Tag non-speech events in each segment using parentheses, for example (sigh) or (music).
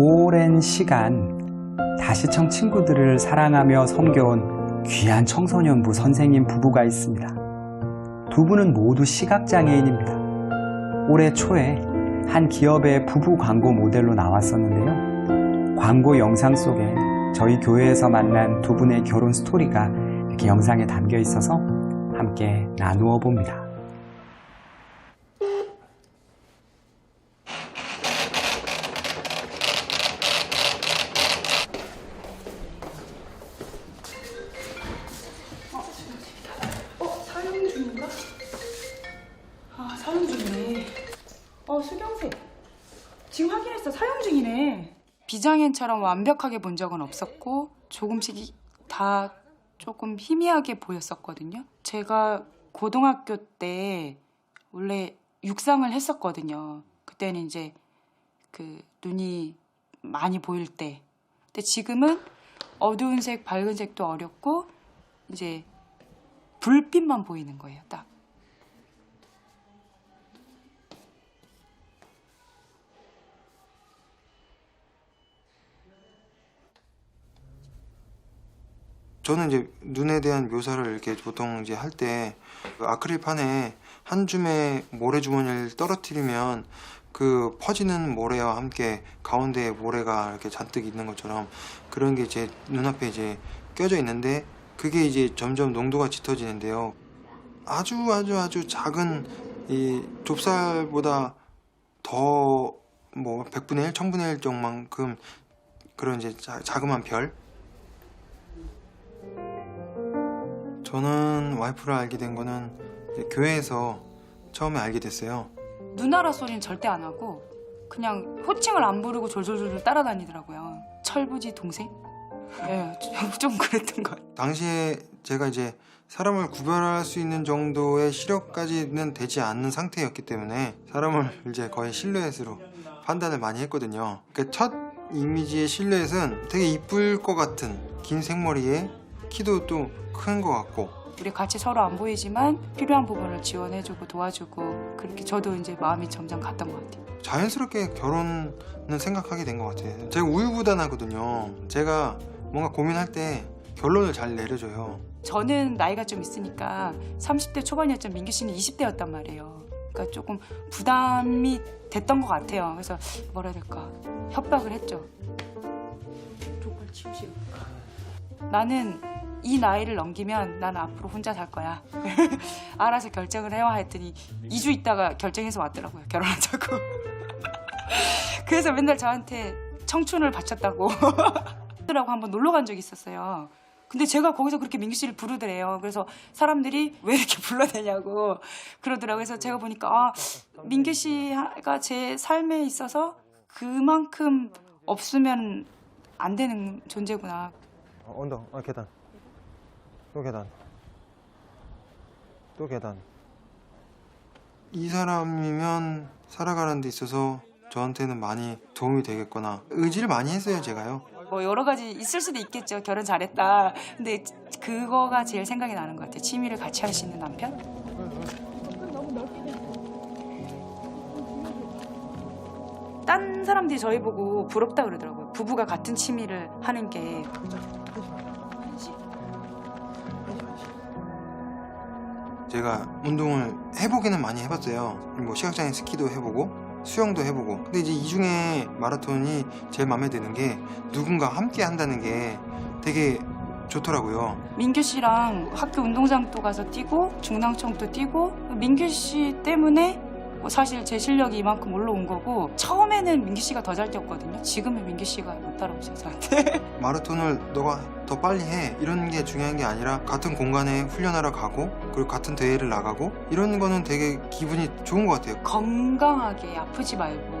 오랜 시간 다시청 친구들을 사랑하며 섬겨온 귀한 청소년부 선생님 부부가 있습니다. 두 분은 모두 시각장애인입니다. 올해 초에 한 기업의 부부 광고 모델로 나왔었는데요. 광고 영상 속에 저희 교회에서 만난 두 분의 결혼 스토리가 이렇게 영상에 담겨 있어서 함께 나누어 봅니다. 수경색. 지금 확인했어. 사용 중이네. 비장애인처럼 완벽하게 본 적은 없었고 조금씩 이- 다 조금 희미하게 보였었거든요. 제가 고등학교 때 원래 육상을 했었거든요. 그때는 이제 그 눈이 많이 보일 때. 근데 지금은 어두운 색, 밝은 색도 어렵고 이제 불빛만 보이는 거예요, 딱. 저는 이제 눈에 대한 묘사를 이렇게 보통 이제 할 때 아크릴판에 한 줌의 모래 주머니를 떨어뜨리면 그 퍼지는 모래와 함께 가운데에 모래가 이렇게 잔뜩 있는 것처럼 그런 게 제 눈앞에 이제 껴져 있는데 그게 이제 점점 농도가 짙어지는데요. 아주 아주 아주 작은 이 좁쌀보다 더 뭐 100분의 1, 1000분의 1 정도만큼 그런 이제 자, 자그마한 별 저는 와이프를 알게 된 거는 교회에서 처음에 알게 됐어요. 누나라 소리는 절대 안 하고 그냥 호칭을 안 부르고 졸졸졸 따라다니더라고요. 철부지 동생? 예, 좀- (laughs) 좀 그랬던 것 같아요. 당시에 제가 이제 사람을 구별할 수 있는 정도의 시력까지는 되지 않는 상태였기 때문에 사람을 (laughs) 이제 거의 실루엣으로 판단을 많이 했거든요. 그첫 이미지의 실루엣은 되게 이쁠 것 같은 긴 생머리에 키도 또 큰 것 같고 우리 같이 서로 안 보이지만 필요한 부분을 지원해주고 도와주고 그렇게 저도 이제 마음이 점점 갔던 것 같아요. 자연스럽게 결혼은 생각하게 된 것 같아요. 제가 우유부단하거든요. 제가 뭔가 고민할 때 결론을 잘 내려줘요. 저는 나이가 좀 있으니까 30대 초반이었지만 민규 씨는 20대였단 말이에요. 그러니까 조금 부담이 됐던 것 같아요. 그래서 뭐라 해야 될까 협박을 했죠. 족발 치우시고. 나는 이 나이를 넘기면 난 앞으로 혼자 살 거야. (laughs) 알아서 결정을 해와 했더니 2주 있다가 결정해서 왔더라고요. 결혼하자고. (laughs) 그래서 맨날 저한테 청춘을 바쳤다고. (laughs) 라고 한번 놀러 간 적이 있었어요. 근데 제가 거기서 그렇게 민규 씨를 부르더래요. 그래서 사람들이 왜 이렇게 불러대냐고 그러더라고요. 그래서 제가 보니까 아, 민규 씨가 제 삶에 있어서 그만큼 없으면 안 되는 존재구나. 어, 언덕, 아, 계단. 또 계단. 또 계단. 이 사람이면 살아가는 데 있어서 저한테는 많이 도움이 되겠거나 의지를 많이 했어요, 제가요. 뭐 여러 가지 있을 수도 있겠죠. 결혼 잘했다. 근데 그거가 제일 생각이 나는 것 같아요. 취미를 같이 할 수 있는 남편? 딴 사람들이 저희 보고 부럽다 그러더라고요. 부부가 같은 취미를 하는 게 제가 운동을 해보기는 많이 해봤어요. 뭐 시각장애 스키도 해보고 수영도 해보고. 근데 이제 이 중에 마라톤이 제일 마음에 드는 게 누군가 함께 한다는 게 되게 좋더라고요. 민규 씨랑 학교 운동장도 가서 뛰고 중랑청도 뛰고 민규 씨 때문에 뭐 사실 제 실력이 이만큼 올라온 거고 처음에는 민규 씨가 더 잘 뛰었거든요. 지금은 민규 씨가 못 따라오죠 저한테. (laughs) 마라톤을 너가 더 빨리 해 이런 게 중요한 게 아니라 같은 공간에 훈련하러 가고 그리고 같은 대회를 나가고 이런 거는 되게 기분이 좋은 것 같아요. 건강하게 아프지 말고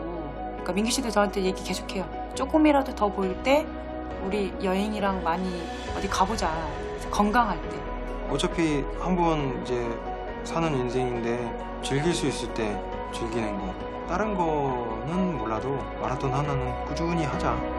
그러니까 민규 씨도 저한테 얘기 계속해요. 조금이라도 더 보일 때 우리 여행이랑 많이 어디 가보자. 건강할 때. 어차피 한번 이제 사는 인생인데 즐길 수 있을 때 즐기는 거. 다른 거는 몰라도 마라톤 하나는 꾸준히 하자.